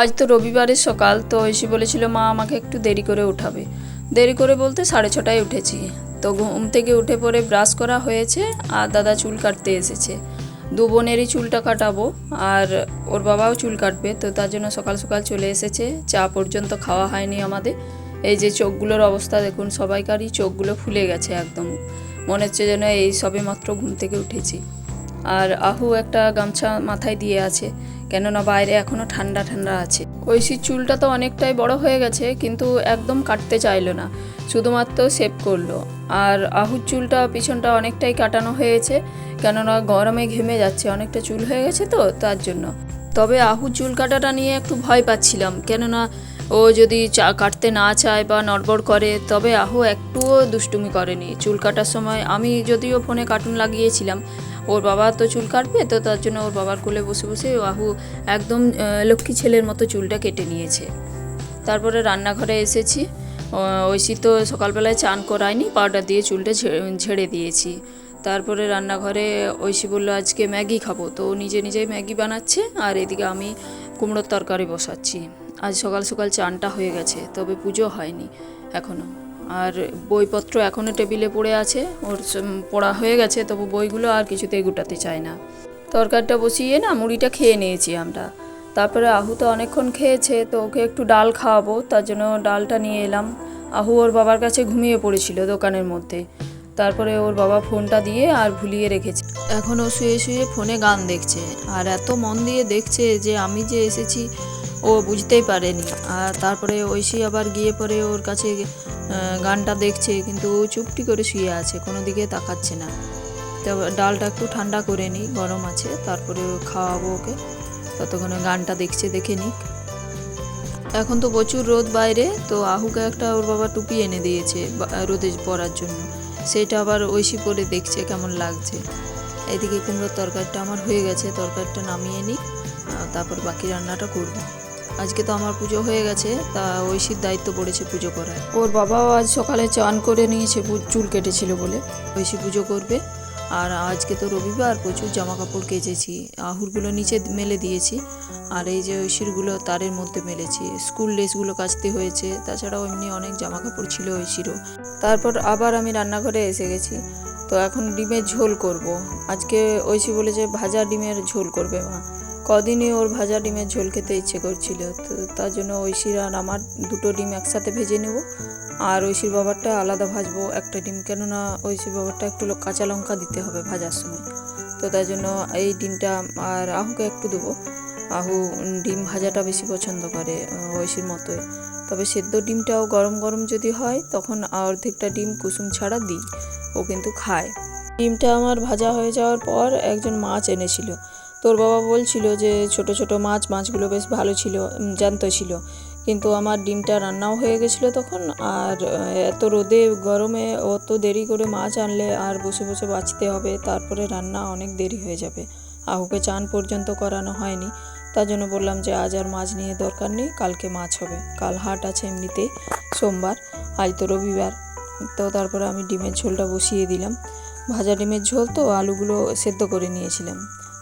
আজ তো রবিবারের সকাল, তো ঐশী বলেছিল, মা, আমাকে একটু দেরি করে উঠাবে। দেরি করে বলতে সাড়ে ছটায় উঠেছি। তো ঘুম থেকে উঠে পরে ব্রাশ করা হয়েছে আর দাদা চুল কাটতে এসেছে। দু বোনেরই চুলটা কাটাবো আর ওর বাবাও চুল কাটবে, তো তার জন্য সকাল সকাল চলে এসেছে। চা পর্যন্ত খাওয়া হয়নি আমাদের। এই যে চোখগুলোর অবস্থা দেখুন, সবাইকারই চোখগুলো ফুলে গেছে একদম। মনে হচ্ছে যেন এই সবে মাত্র ঘুম থেকে উঠেছি। আর আহু একটা গামছা মাথায় দিয়ে আছে, কেননা বাইরে এখনও ঠান্ডা ঠান্ডা আছে। ঐশীর চুলটা তো অনেকটাই বড় হয়ে গেছে, কিন্তু একদম কাটতে চাইলো না, শুধুমাত্র সেভ করল। আর আহুর চুলটা পিছনটা অনেকটাই কাটানো হয়েছে, কেননা গরমে ঘেমে যাচ্ছে, অনেকটা চুল হয়ে গেছে তো, তার জন্য। তবে আহু চুল কাটাটা নিয়ে একটু ভয় পাচ্ছিলাম, কেননা ও যদি চা কাটতে না চায় বা নড়বড় করে, তবে আহু একটুও দুষ্টুমি করেনি। চুল কাটার সময় আমি যদিও ফোনে কার্টুন লাগিয়েছিলাম ওর বাবা তো চুল কাটবে, তো তার জন্য ওর বাবার কোলে বসে বসে আহু একদম লক্ষ্মী ছেলের মতো চুলটা কেটে নিয়েছে। তারপরে রান্নাঘরে এসেছি। ঐশী তো সকালবেলায় চান করায়নি পাউডার দিয়ে চুলটা ঝেড়ে দিয়েছি। তারপরে রান্নাঘরে ঐশী বলল, আজকে ম্যাগি খাব। তো নিজে নিজেই ম্যাগি বানাচ্ছে, আর এদিকে আমি কুমড়োর তরকারি বসাচ্ছি। আজ সকাল সকাল চানটা হয়ে গেছে, তবে পুজো হয়নি এখনও আর বইপত্র এখনও টেবিলে পড়ে আছে। ওর পড়া হয়ে গেছে, তবু বইগুলো আর কিছুতেই গুটাতে চায় না। তরকারিটা বসিয়ে না মুড়িটা খেয়ে নিয়েছি আমরা। তারপরে আহু তো অনেকক্ষণ খেয়েছে, তো ওকে একটু ডাল খাওয়াবো, তার জন্য ডালটা নিয়ে এলাম। আহু ওর বাবার কাছে ঘুমিয়ে পড়েছিল দোকানের মধ্যে। তারপরে ওর বাবা ফোনটা দিয়ে আর ভুলিয়ে রেখেছে। এখন ও শুয়ে শুয়ে ফোনে গান দেখছে, আর এত মন দিয়ে দেখছে যে আমি যে এসেছি ও বুঝতেই পারেনি। আর তারপরে ঐশী আবার গিয়ে পরে ওর কাছে গানটা দেখছে, কিন্তু ও চুপটি করে শুয়ে আছে কোনো দিকে তাকাচ্ছে না। তো ডালটা একটু ঠান্ডা করে নিই, গরম আছে, তারপরে খাওয়াবো ওকে। ততক্ষণে গানটা দেখছে, দেখে নিক। এখন তো প্রচুর রোদ বাইরে, তো আহুকে একটা ওর বাবা টুপি এনে দিয়েছে রোদে পরার জন্য। সেটা আবার ঐশী পরে দেখছে, কেমন লাগছে। এদিকে কুমড়োর তরকারিটা আমার হয়ে গেছে, তরকারিটা নামিয়ে নিই তারপর বাকি রান্নাটা করব। আজকে তো আমার পুজো হয়ে গেছে তা ঐশীর দায়িত্ব পড়েছে পুজো করার। ওর বাবাও আজ সকালে চান করে নিয়েছে চুল কেটেছিল বলে। ঐশী পুজো করবে। আর আজকে তো রবিবার প্রচুর জামা কাপড় কেচেছি আহুরগুলো নিচে মেলে দিয়েছি আর এই যে ঐশীরগুলো তারের মধ্যে মেলেছি। স্কুল ড্রেসগুলো কাচতে হয়েছে তাছাড়াও এমনি অনেক জামা কাপড় ছিল ঐশীরও। তারপর আবার আমি রান্নাঘরে এসে গেছি তো এখন ডিমের ঝোল করব। আজকে ঐশী বলেছে ভাজা ডিমের ঝোল করবে মা। কদিনই ওর ভাজা ডিমের ঝোল খেতে ইচ্ছে করছিল। তো তার জন্য ঐশীর আর আমার দুটো ডিম একসাথে ভেজে নেব। আর ঐশীর বাবারটা আলাদা ভাজবো একটা ডিম, কেননা ঐশীর বাবারটা একটু কাঁচা লঙ্কা দিতে হবে ভাজার সময়। তো তার জন্য এই ডিমটা আর আহুকে একটু দেবো। আহু ডিম ভাজাটা বেশি পছন্দ করে ঐশীর মতোই। তবে সেদ্ধ ডিমটাও গরম গরম যদি হয়, তখন অর্ধেকটা ডিম কুসুম ছাড়া দিই। ও কিন্তু খায়। ডিমটা আমার ভাজা হয়ে যাওয়ার পর একজন মাছ এনেছিল তোর বাবা বলছিল যে ছোট ছোট মাছ, মাছগুলো বেশ ভালো ছিল জ্যান্ত ছিল। কিন্তু আমার ডিমটা রান্নাও হয়ে গেছিল তখন আর এত রোদে, গরমে অত দেরি করে মাছ আনলে আর বসে বসে বাঁচতে হবে, তারপরে রান্না অনেক দেরি হয়ে যাবে। আহুকে চান পর্যন্ত করানো হয়নি। তার জন্য বললাম যে আজ আর মাছ নিয়ে দরকার নেই, কালকে মাছ হবে। কাল হাট আছে এমনিতেই সোমবার, আজ তো রবিবার। তো তারপরে আমি ডিমের ঝোলটা বসিয়ে দিলাম। ভাজা ডিমের ঝোল তো আলুগুলো সেদ্ধ করে নিয়েছিলাম।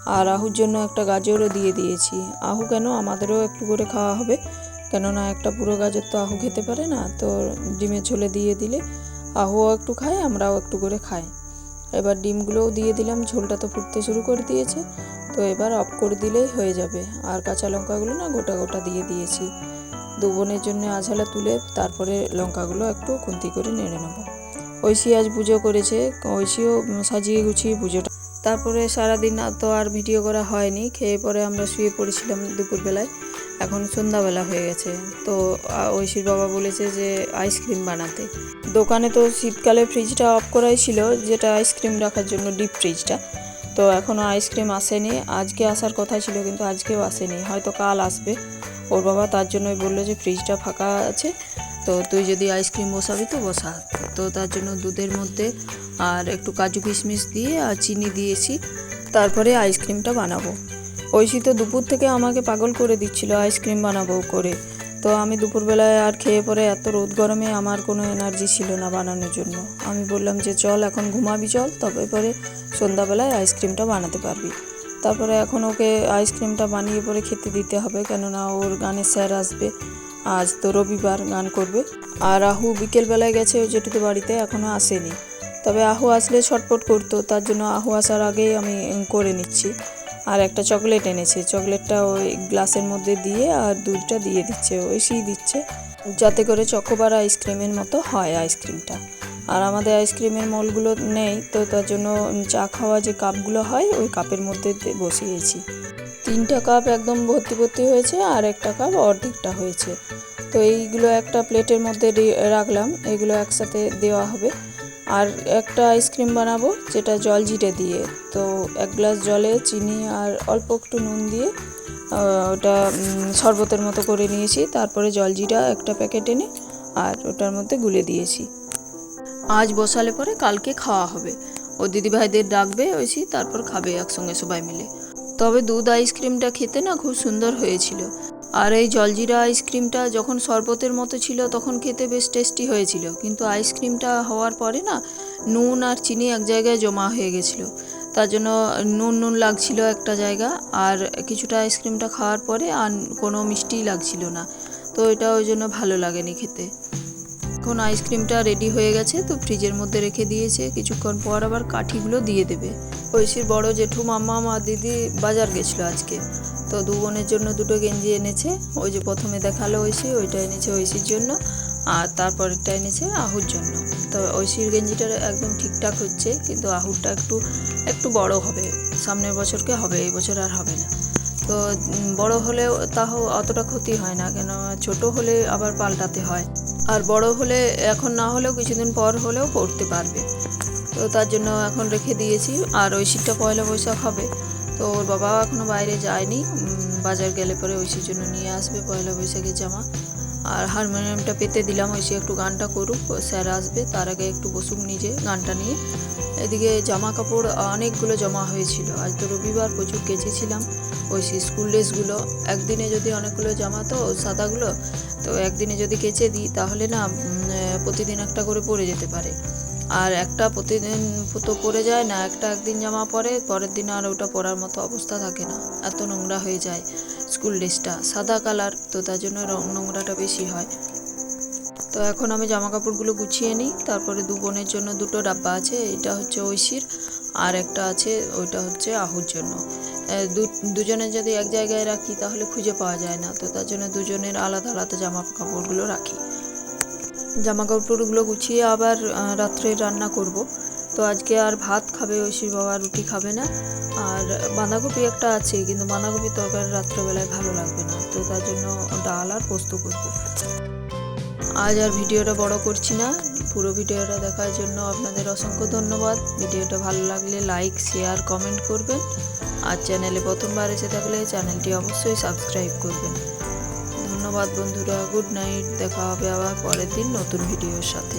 আর আহুর জন্য একটা গাজরও দিয়ে দিয়েছি। আহু কেন? আমাদেরও একটু করে খাওয়া হবে। কেননা একটা পুরো গাজর তো আহু খেতে পারে না, তো ডিমের ঝোলে দিয়ে দিলে আহুও একটু খায়, আমরাও একটু করে খাই। এবার ডিমগুলোও দিয়ে দিলাম, ঝোলটা তো ফুটতে শুরু করে দিয়েছে, তো এবার অফ করে দিলেই হয়ে যাবে। আর কাঁচা লঙ্কাগুলো না গোটা গোটা দিয়ে দিয়েছি। দু বোনের জন্য আঝালা তুলে তারপরে লঙ্কাগুলো একটু খুন্তি করে নেড়ে নেব। ঐশী আজ পুজো করেছে, ঐশীও সাজিয়ে গুছিয়ে পুজোটা তারপরে সারাদিন তো আর ভিডিও করা হয়নি, খেয়ে পরে আমরা শুয়ে পড়েছিলাম দুপুরবেলায়। এখন সন্ধ্যাবেলা হয়ে গেছে। তো ঐশীর বাবা বলেছে যে আইসক্রিম বানাতে। দোকানে তো শীতকালে ফ্রিজটা অফ করাই ছিল, যেটা আইসক্রিম রাখার জন্য ডিপ ফ্রিজটা। তো এখনও আইসক্রিম আসেনি। আজকে আসার কথা ছিল, কিন্তু আজকেও আসেনি। হয়তো কাল আসবে। ওর বাবা তার জন্যই বলল যে ফ্রিজটা ফাঁকা আছে। তো তুই যদি আইসক্রিম বসাবি তো বসা। তো তার জন্য দুধের মধ্যে আর একটু কাজু কিশমিশ দিয়ে আর চিনি দিয়েছি। তারপরে আইসক্রিমটা বানাবো। ঐশী তো দুপুর থেকে আমাকে পাগল করে দিচ্ছিল আইসক্রিম বানাবো করে। তো আমি দুপুরবেলায় আর খেয়ে পরে এত রোদ গরমে আমার কোনো এনার্জি ছিল না বানানোর জন্য। আমি বললাম যে, চল এখন ঘুমাবি চল, তবে পরে সন্ধ্যাবেলায় আইসক্রিমটা বানাতে পারবি। তারপরে এখন ওকে আইসক্রিমটা বানিয়ে পরে খেতে দিতে হবে, কেননা ওর গানের স্যার আসবে। আজ তো রবিবার গান করবে। আর আহু বিকেলবেলায় গেছে, ওই জেঠুতে বাড়িতে এখনও আসেনি। তবে আহু আসলে ছটপট করতো, তার জন্য আহু আসার আগেই আমি করে নিচ্ছি। আর একটা চকলেট এনেছে, চকলেটটা ওই গ্লাসের মধ্যে দিয়ে আর দুধটা দিয়ে দিচ্ছে, ওই ওইসি দিচ্ছে। যাতে করে চকোবার আইসক্রিমের মতো হয় আইসক্রিমটা। আর আমাদের আইসক্রিমের মলগুলো নেই, তো তার জন্য চা খাওয়া যে কাপগুলো হয়, ওই কাপের মধ্যে বসিয়েছি। তিনটা কাপ একদম ভর্তি ভর্তি হয়েছে আর একটা কাপ অর্ধেকটা হয়েছে। তো এইগুলো একটা প্লেটের মধ্যে রাখলাম, এগুলো একসাথে দেওয়া হবে। আর একটা আইসক্রিম বানাবো, যেটা জল জিরে দিয়ে। তো এক গ্লাস জলে চিনি আর অল্প একটু নুন দিয়ে ওটা শরবতের মতো করে নিয়েছি। তারপরে জলজিরা একটা প্যাকেট এনে আর ওটার মধ্যে গুলে দিয়েছি। আজ বসালে পরে কালকে খাওয়া হবে। ও দিদিভাইদের ডাকবে ওইসি তারপর খাবে একসঙ্গে সবাই মিলে। তবে দুধ আইসক্রিমটা খেতে না খুব সুন্দর হয়েছিল। আর এই জলজিরা আইসক্রিমটা যখন শরবতের মতো ছিল, তখন খেতে বেশ টেস্টি হয়েছিল। কিন্তু আইসক্রিমটা হওয়ার পরে না, নুন আর চিনি এক জায়গায় জমা হয়ে গেছিল। তার জন্য নুন নুন লাগছিল একটা জায়গা, আর কিছুটা আইসক্রিমটা খাওয়ার পরে আর কোনো মিষ্টিই লাগছিল না। তো এটা ওই জন্য ভালো লাগেনি খেতে। এখন আইসক্রিমটা রেডি হয়ে গেছে, তো ফ্রিজের মধ্যে রেখে দিয়েছে। কিছুক্ষণ পর আবার কাঠিগুলো দিয়ে দেবে। ঐশীর বড় জেঠু মাম্মা, মা, দিদি বাজার গেছিল আজকে। তো দু বোনের জন্য দুটো গেঞ্জি এনেছে। ওই যে প্রথমে দেখাল ঐশী, ওইটা এনেছে ঐশীর জন্য, আর তারপরেরটা এনেছে আহুর জন্য। তো ঐশীর গেঞ্জিটা একদম ঠিকঠাক হচ্ছে, কিন্তু আহুরটা একটু একটু বড় হবে। সামনের বছরকে হবে, এই বছর আর হবে না। তো বড় হলেও তাও অতটা ক্ষতি হয় না কেন ছোট হলে আবার পাল্টাতে হয়। আর বড় হলে, এখন না হলেও কিছুদিন পর হলেও পড়তে পারবে। তো তার জন্য এখন রেখে দিয়েছি। আর ওই শীতটা পয়লা বৈশাখ হবে, তো ওর বাবা এখনও বাইরে যায়নি। বাজার গেলে পরে ঐশীর জন্য নিয়ে আসবে পয়লা বৈশাখের জামা। আর হারমোনিয়ামটা পেতে দিলাম ঐশী একটু গানটা করুক, স্যার আসবে, তার আগে একটু বসুক নিজে গানটা নিয়ে। এদিকে জামা কাপড় অনেকগুলো জমা হয়েছিল। আজ তো রবিবার, প্রচুর কেচেছিলাম। ওই স্কুল ড্রেসগুলো একদিনে যদি অনেকগুলো জামা তো সাদাগুলো, তো একদিনে যদি কেচে দিই তাহলে না প্রতিদিন একটা করে পরে যেতে পারে। আর একটা প্রতিদিন তো পরে যায় না, একটা একদিন জামা পরে, পরের দিন আর ওটা পরার মতো অবস্থা থাকে না, এত নোংরা হয়ে যায় স্কুল ড্রেসটা সাদা কালার তো তার জন্য রং, নোংরাটা বেশি হয়। তো এখন আমি জামা কাপড়গুলো গুছিয়ে নিই, তারপরে দু বোনের জন্য দুটো ডাব্বা আছে, এটা হচ্ছে ঐশীর, আর একটা আছে, ওইটা হচ্ছে আহুর জন্য। এ, দু- দুজনে যদি এক জায়গায় রাখি তাহলে খুঁজে পাওয়া যায় না। তো তার জন্য দুজনের আলাদা আলাদা জামা কাপড়গুলো রাখি। জামা কাপড়গুলো গুছিয়ে আবার রাত্রে রান্না করব। তো আজকে আর ভাত খাবে ঐশীর বাবা রুটি খাবে না। আর বাঁধাকপি একটা আছে কিন্তু বাঁধাকপি তরকারি রাত্রেবেলায় ভালো লাগবে না। তো তার জন্য ডাল আর পোস্ত করব। আজ আর ভিডিওটা বড় করছি না। পুরো ভিডিওটা দেখার জন্য আপনাদের অসংখ্য ধন্যবাদ। ভিডিওটা ভালো লাগলে লাইক শেয়ার কমেন্ট করবেন। আর চ্যানেলে প্রথমবার এসে থাকলে চ্যানেলটি অবশ্যই সাবস্ক্রাইব করবেন। ধন্যবাদ বন্ধুরা, গুড নাইট, দেখা হবে আবার পরের দিন নতুন ভিডিওর সাথে।